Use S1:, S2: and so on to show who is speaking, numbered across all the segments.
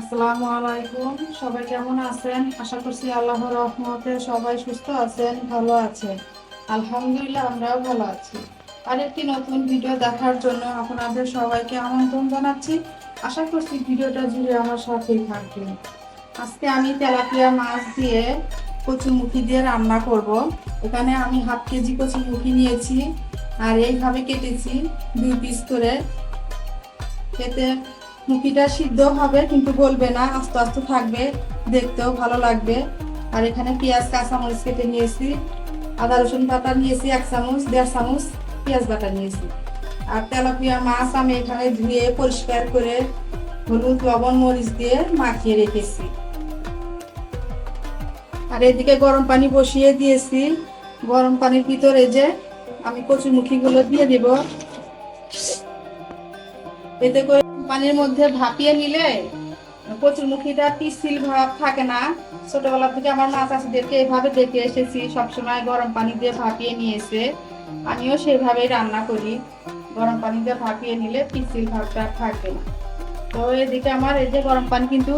S1: আসসালামু আলাইকুম। সবাই কেমন আছেন? আশা করছি আল্লাহর রহমতে সবাই সুস্থ আছেন, ভালো আছেন। আলহামদুলিল্লাহ, আমরাও ভালো আছি। আরেকটি নতুন ভিডিও দেখার জন্য আপনাদের সবাইকে আমন্ত্রণ জানাচ্ছি। আশা করছি ভিডিওটা জুড়ে আমার সাথেই থাকবেন। আজকে আমি তেলাপিয়া মাছ দিয়ে কচুমুখি দিয়ে রান্না করব। এখানে আমি হাফ কেজি কচুমুখি নিয়েছি। আর এইভাবে কেটেছি দুই পিস করে। খেতে মুখিটা সিদ্ধ হবে, কিন্তু গলবে না, আস্তে আস্তে থাকবে, দেখতেও ভালো লাগবে। আর এখানে পেঁয়াজ, কাঁচামরিচ কেটে নিয়েছি, আদা, রসুন বাটা নিয়েছি, এক চামচ, দেড় চামচ পেঁয়াজ বাটা নিয়েছি। আর তেলাপিয়া মাছ আমি এখানে ধুয়ে পরিষ্কার করে হলুদ, লবণ, মরিচ দিয়ে মাখিয়ে রেখেছি। আর এদিকে গরম পানি বসিয়ে দিয়েছি। গরম পানির ভিতরে যে আমি কচুমুখিগুলো দিয়ে দিব। এতে করে পানির মধ্যে ভাপিয়ে নিলে কচুরমুখিটা পিসিল ভাব থাকে না। ছোটবেলা থেকে আমার মা চাষিদেরকে এভাবে দেখে এসেছি, সবসময় গরম পানি দিয়ে ভাপিয়ে নিয়েছে। আমিও সেভাবেই রান্না করি। গরম পানি দিয়ে ভাপিয়ে নিলে পিসিল ভাবটা থাকে না। তো এদিকে আমার এই যে গরম পানি কিন্তু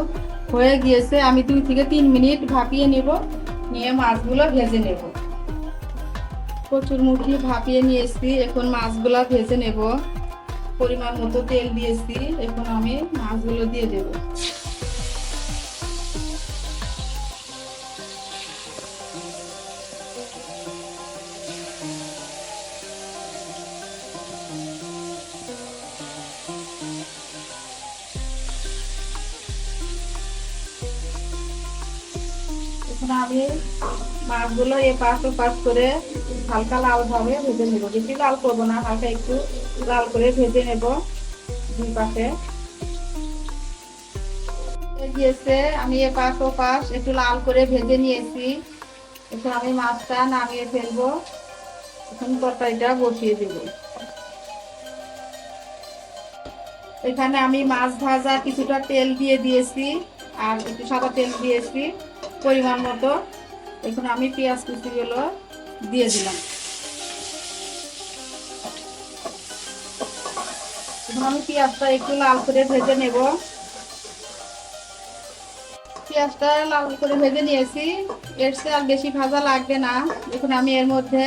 S1: হয়ে গিয়েছে, আমি দুই থেকে তিন মিনিট ভাপিয়ে নেব, নিয়ে মাছগুলো ভেজে নেব। কচুরমুখি ভাপিয়ে নিয়েছি, এখন মাছগুলো ভেজে নেব। পরিমাণ মতো তেল দিয়েছি এখন আমি মাছগুলো দিয়ে দেব। আমি মাছগুলো এ পাশ ও পাশ করে হালকা লাল ভাবে ভেজে নেব। বেশি লাল করব না, হালকা একটু লাল করে ভেজে নেব দুই পাশে। গিয়েছে, আমি এ পাশ ও পাশ একটু লাল করে ভেজে নিয়েছি। এখন আমি মাছটা নামিয়ে ফেলব। এখন তরকারিটা বসিয়ে দেব। এখানে আমি মাছ ভাজা কিছুটা তেল দিয়ে দিয়েছি, আর একটু সাদা তেল দিয়েছি। পরিমাণ মতো। এখন আমি পেঁয়াজ কুচিগুলো দিয়ে দিলাম। এখন আমি পেঁয়াজটা একটু লাল করে ভেজে নেব। পেঁয়াজটা লাল করে ভেজে নিয়েছি। এর চেয়ে আর বেশি ভাজা লাগবে না। এখন আমি এর মধ্যে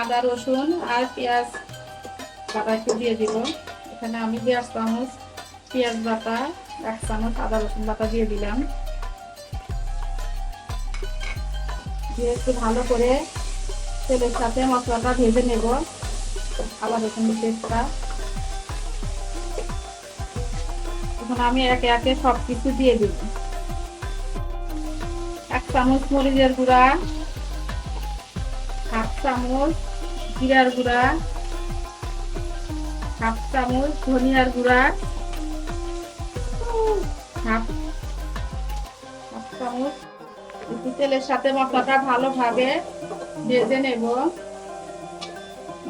S1: আদা, রসুন আর পেঁয়াজ বাটা একটু দিয়ে দিব। এখানে আমি দেড় চামচ পেঁয়াজ বাটা, এক চামচ আদা, রসুন বাটা দিয়ে দিলাম। দিয়ে একটু ভালো করে তেলের সাথে মশলাটা ভেজে নেব। আদা রসুন পেস্টটা। এখন আমি একে একে সব কিছু দিয়ে দিব। এক চামচ মরিচের গুঁড়া, হাফ চামচ জিরার গুঁড়া, হাফ চামচ ধনিয়ার গুঁড়া, হাফ হাফ চামচ তেলের সাথে মশলাটা ভালোভাবে ভেজে নেব।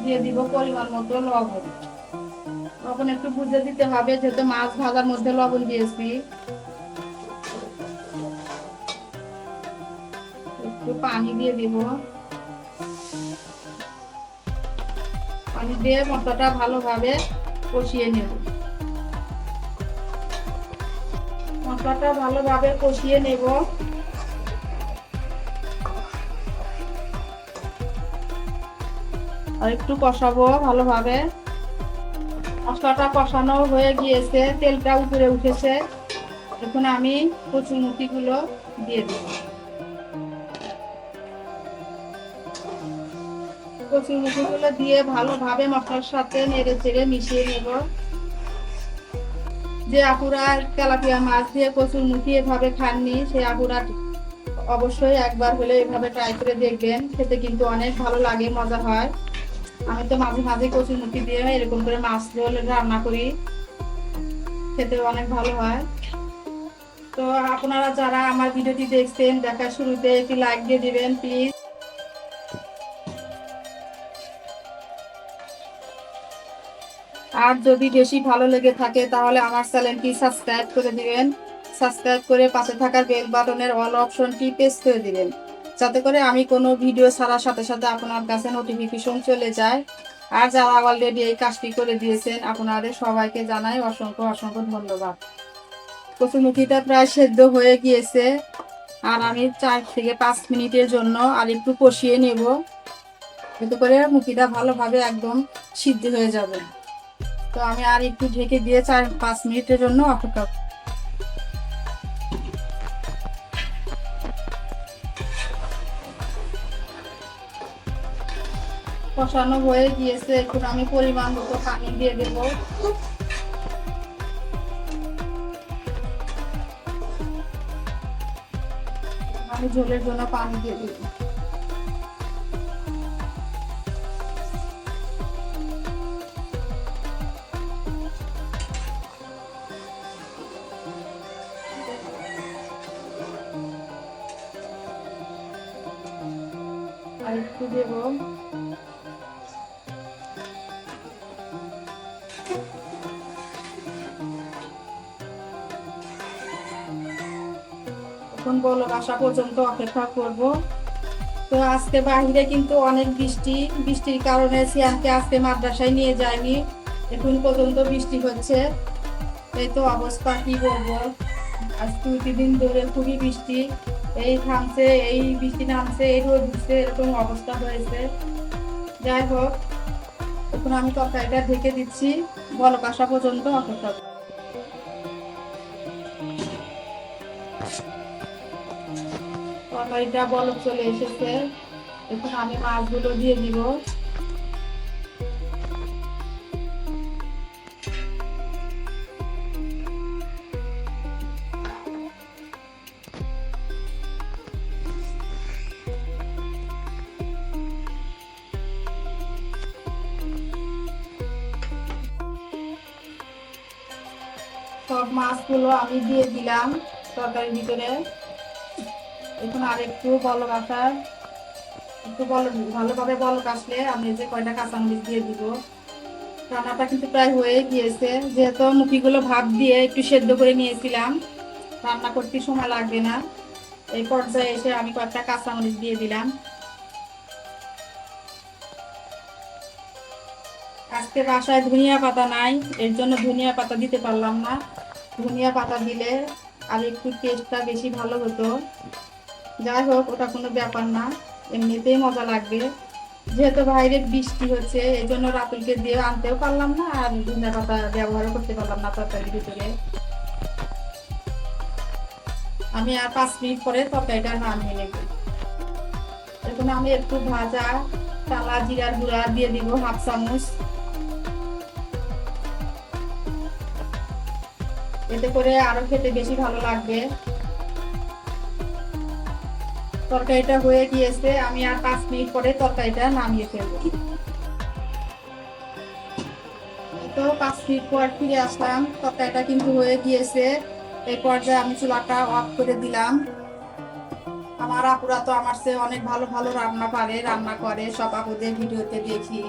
S1: দিয়ে দিব পরিমাণ মতো লবণ। লবণ একটু বুঝে দিতে হবে, যেহেতু মাছ ভাজার মধ্যে লবণ দিয়েছি। একটু পানি দিয়ে দিব। পানি দিয়ে মশলাটা ভালোভাবে কষিয়ে নেব। মশলাটা ভালোভাবে কষিয়ে নেব। আর একটু কষাবো ভালোভাবে। মশলাটা কষানো হয়ে গিয়েছে, তেলটা উপরে উঠেছে। এখন আমি কচুমুখি গুলো দিয়ে দেব। কচুমুখি গুলো দিয়ে ভালোভাবে মশলার সাথে নেড়ে চেড়ে মিশিয়ে নেব। যে আপুরা তেলাপিয়া মাছ দিয়ে কচুরমুখি এভাবে খাননি সে আপুরা অবশ্যই একবার হলে এভাবে ট্রাই করে দেখবেন। খেতে কিন্তু অনেক ভালো লাগে, মজা হয়। আমি তো মাঝে মাঝে কচুর মুখি দিয়ে এরকম করে মাছ ঝোল রান্না করি। খেতে অনেক ভালো হয়। তো আপনারা যারা আমার ভিডিওটি দেখছেন দেখা শুরুতে একটি লাইক দিয়ে দিবেন প্লিজ আর যদি বেশি ভালো লেগে থাকে, তাহলে আমার চ্যানেলটি সাবস্ক্রাইব করে দিবেন। সাবস্ক্রাইব করে পাশে থাকার বেল বাটনের অল অপশনটি প্রেস করে দিবেন। যাতে করে আমি কোনো ভিডিও ছাড়ার সাথে সাথে আপনার কাছে নোটিফিকেশন চলে যায়। আর যারা অলরেডি এই কাজটি করে দিয়েছেন, আপনাদের সবাইকে জানাই অসংখ্য অসংখ্য ধন্যবাদ। কচুরমুখিটা প্রায় সেদ্ধ হয়ে গিয়েছে। আর আমি চার থেকে পাঁচ মিনিটের জন্য আর একটু কষিয়ে নেব। এতে করে মুখিটা ভালোভাবে একদম সিদ্ধ হয়ে যাবে। তো আমি আর একটু ঢেকে দিয়ে চার পাঁচ মিনিটের জন্য অপেক্ষা কষানো হয়ে গিয়েছে, এখন আমি পরিমাণ মতো পানি দিয়ে দেবো। আমি ঝোলের জন্য পানি দিয়ে দিব আর একটু দেবো। এখন বলো আসা পর্যন্ত অপেক্ষা করব। তো আজকে বাহিরে কিন্তু অনেক বৃষ্টি, বৃষ্টির কারণে সিয়ানকে আজকে মাদ্রাসায় নিয়ে যায়নি। এখন পর্যন্ত বৃষ্টি হচ্ছে। এই তো অবস্থা, কি বলব? আজ দুই তিন ধরে খুবই বৃষ্টি। এই থামছে, এই বৃষ্টি নামছে, এই রোদ দিচ্ছে এরকম অবস্থা হয়েছে। যাই হোক, এখন আমি তরকারিটা ঢেকে দিচ্ছি। বলক আসা পর্যন্ত অপেক্ষা তরকারিটা বলক চলে এসেছে। এখন আমি মাছগুলো দিয়ে দিব। সব মাছগুলো আমি দিয়ে দিলাম তরকারির ভিতরে। এখন আর একটু বলক আসার। একটু বল ভালোভাবে বলক আসলে আমি যে কয়টা কাঁচামরিচ দিয়ে দিব। রান্নাটা কিন্তু প্রায় হয়ে গিয়েছে। যেহেতু মুখিগুলো ভাপ দিয়ে একটু সেদ্ধ করে নিয়েছিলাম, রান্না করতে সময় লাগবে না। এই পর্যায়ে এসে আমি কয়েকটা কাঁচা কাঁচামরিচ দিয়ে দিলাম। আজকে বাসায় ধনিয়া পাতা নাই, এর জন্য ধনিয়া পাতা দিতে পারলাম না। ধনিয়া পাতা দিলে আর একটু টেস্টটা বেশি ভালো হতো। যাই হোক, ওটা কোনো ব্যাপার না। এমনিতেই মজা লাগবে। যেহেতু বাইরে বৃষ্টি হচ্ছে, এই জন্য রাতুলকে দিয়ে আনতেও পারলাম না আর ধনিয়া পাতা ব্যবহারও করতে পারলাম না তরকারির ভিতরে। আমি আর পাঁচ মিনিট পরে তরকারিটা নামিয়ে নেব। এখন আমি একটু ভাজা, টালা, জিরার গুঁড়া দিয়ে দিব হাফ চামচ। এতে করে আরও খেতে বেশি ভালো লাগবে। তরকারিটা হয়ে গিয়েছে, আমি আর পাঁচ মিনিট পরে তরকারিটা নামিয়ে ফেলব। তো পাঁচ মিনিট পর ফিরে আসলাম, তরকারিটা কিন্তু হয়ে গিয়েছে। এই পর্যায়ে আমি চুলাটা অফ করে দিলাম। আমার আপুরা তো আমার সে অনেক ভালো ভালো রান্না পারে, রান্না করে, সব আপুদের ভিডিওতে দেখি।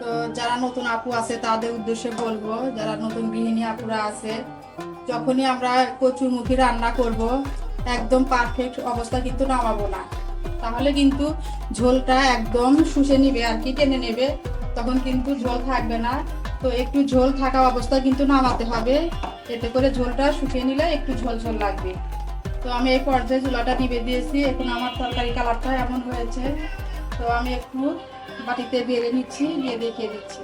S1: তো যারা নতুন আপু আছে, তাদের উদ্দেশ্যে বলব, যারা নতুন গৃহিণী আপুরা আছে, যখনই আমরা কচুরমুখী রান্না করব একদম পারফেক্ট অবস্থা কিন্তু নামাবো না। তাহলে কিন্তু ঝোলটা একদম শুষে নিবে আর কি, টেনে নেবে। তখন কিন্তু ঝোল থাকবে না। তো একটু ঝোল থাকা অবস্থা কিন্তু নামাতে হবে। এতে করে ঝোলটা শুকিয়ে নিলে একটু ঝোল ঝোল লাগবে। তো আমি এই পর্যায়ে চুলাটা নিবে দিয়েছি। এখন আমার তরকারি কালারটা এমন হয়েছে। তো আমি একটু বাটিতে বেড়ে নিচ্ছি, দিয়ে দেখিয়ে দিচ্ছি।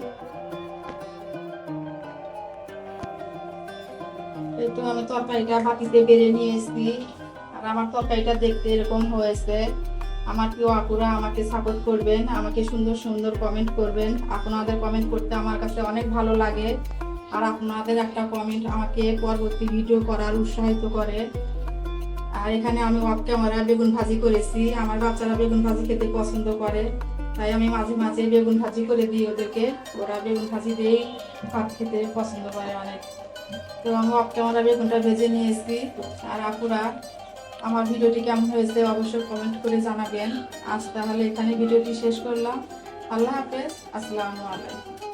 S1: এই তো আমি তরকারিটা বাটিতে বেড়ে নিয়ে এসেছি আর আমার তরকারিটা দেখতে এরকম হয়েছে। আমার প্রিয় আপুরা, আমাকে সাপোর্ট করবেন, আমাকে সুন্দর সুন্দর কমেন্ট করবেন। আপনাদের কমেন্ট করতে আমার কাছে অনেক ভালো লাগে। আর আপনাদের একটা কমেন্ট আমাকে পরবর্তী ভিডিও করার উৎসাহিত করে। আর এখানে আমি অফ ক্যামেরা বেগুন ভাজি করেছি। আমার বাচ্চারা বেগুন ভাজি খেতে পছন্দ করে। তাই আমি মাঝে মাঝে বেগুন ভাজি করে দিই ওদেরকে। ওরা বেগুন ভাজি দিয়েই ভাত খেতে পছন্দ করে অনেক। তো আমি অফ ক্যামেরা বেগুনটা ভেজে নিয়েছি। আর আপুরা আমার ভিডিওটি কেমন হয়েছে অবশ্যই কমেন্ট করে জানাবেন। আজ তাহলে এখানে ভিডিওটি শেষ করলাম। আল্লাহ হাফেজ। আসসালামু আলাইকুম।